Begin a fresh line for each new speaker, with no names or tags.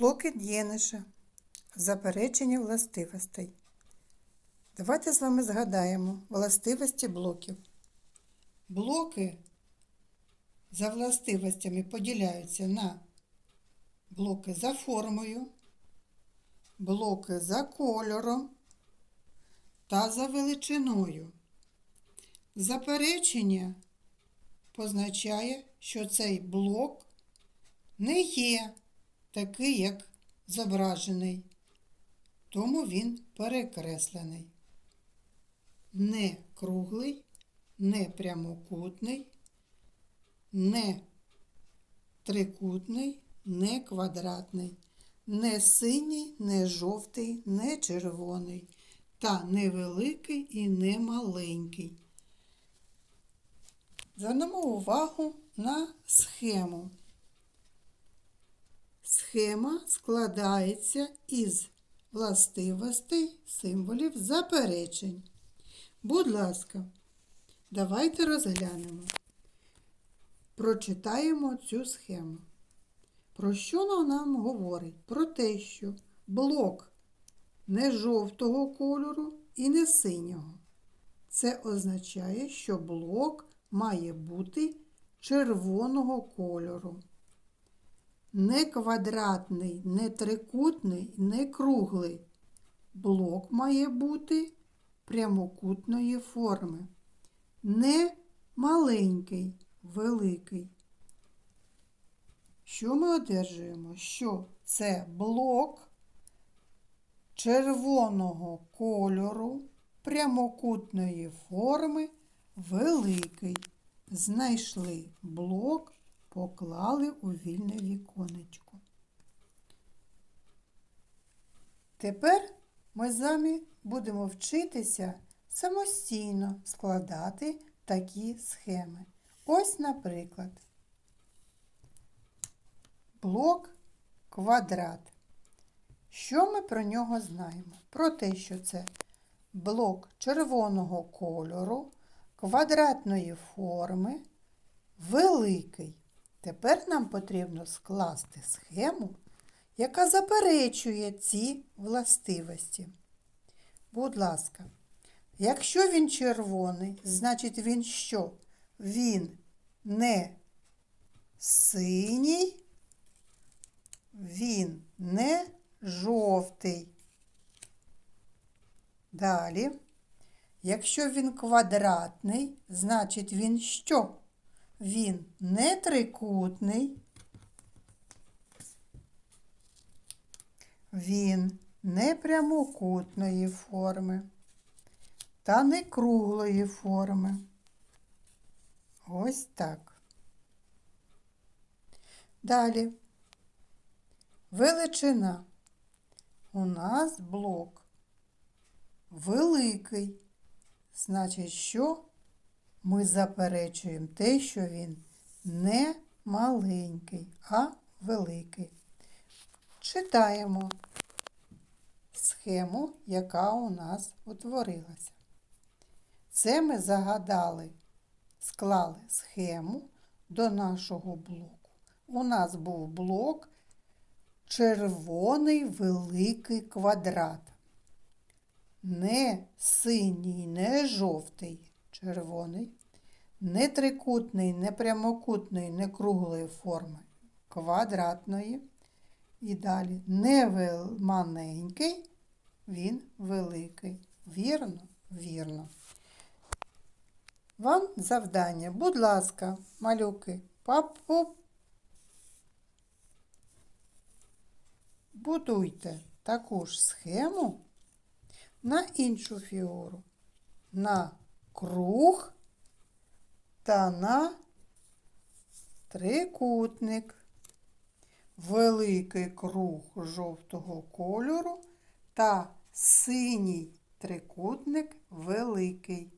Блоки Дєниша. Заперечення властивостей. Давайте з вами згадаємо властивості блоків. Блоки за властивостями поділяються на блоки за формою, блоки за кольором та за величиною. Заперечення позначає, що цей блок не є такий, як зображений, тому він перекреслений. Не круглий, не прямокутний, не трикутний, не квадратний, не синій, не жовтий, не червоний, та не великий і не маленький. Звернемо увагу на схему. Схема складається із властивостей символів заперечень. Будь ласка, давайте розглянемо. Прочитаємо цю схему. Про що вона нам говорить? Про те, що блок не жовтого кольору і не синього. Це означає, що блок має бути червоного кольору. Не квадратний, не трикутний, не круглий. Блок має бути прямокутної форми. Не маленький, великий. Що ми одержуємо? Що це блок червоного кольору прямокутної форми великий. Знайшли блок, поклали у вільне віконечко. Тепер ми з вами будемо вчитися самостійно складати такі схеми. Ось, наприклад, блок квадрат. Що ми про нього знаємо? Про те, що це блок червоного кольору, квадратної форми, великий. Тепер нам потрібно скласти схему, яка заперечує ці властивості. Будь ласка, якщо він червоний, значить він що? Він не синій, він не жовтий. Далі, якщо він квадратний, значить він що? Він не трикутний, він не прямокутної форми та не круглої форми. Ось так. Далі. Величина. У нас блок великий. Значить, що ми заперечуємо те, що він не маленький, а великий. Читаємо схему, яка у нас утворилася. Це ми загадали, склали схему до нашого блоку. У нас був блок червоний великий квадрат. Не синій, не жовтий, червоний, не трикутний, не прямокутний, не круглої форми, квадратної. І далі не маленький, він великий. Вірно? Вірно. Вам завдання, будь ласка, малюки, папу. Будуйте таку ж схему на іншу фігуру, на круг та на трикутник. Великий круг жовтого кольору та синій трикутник великий.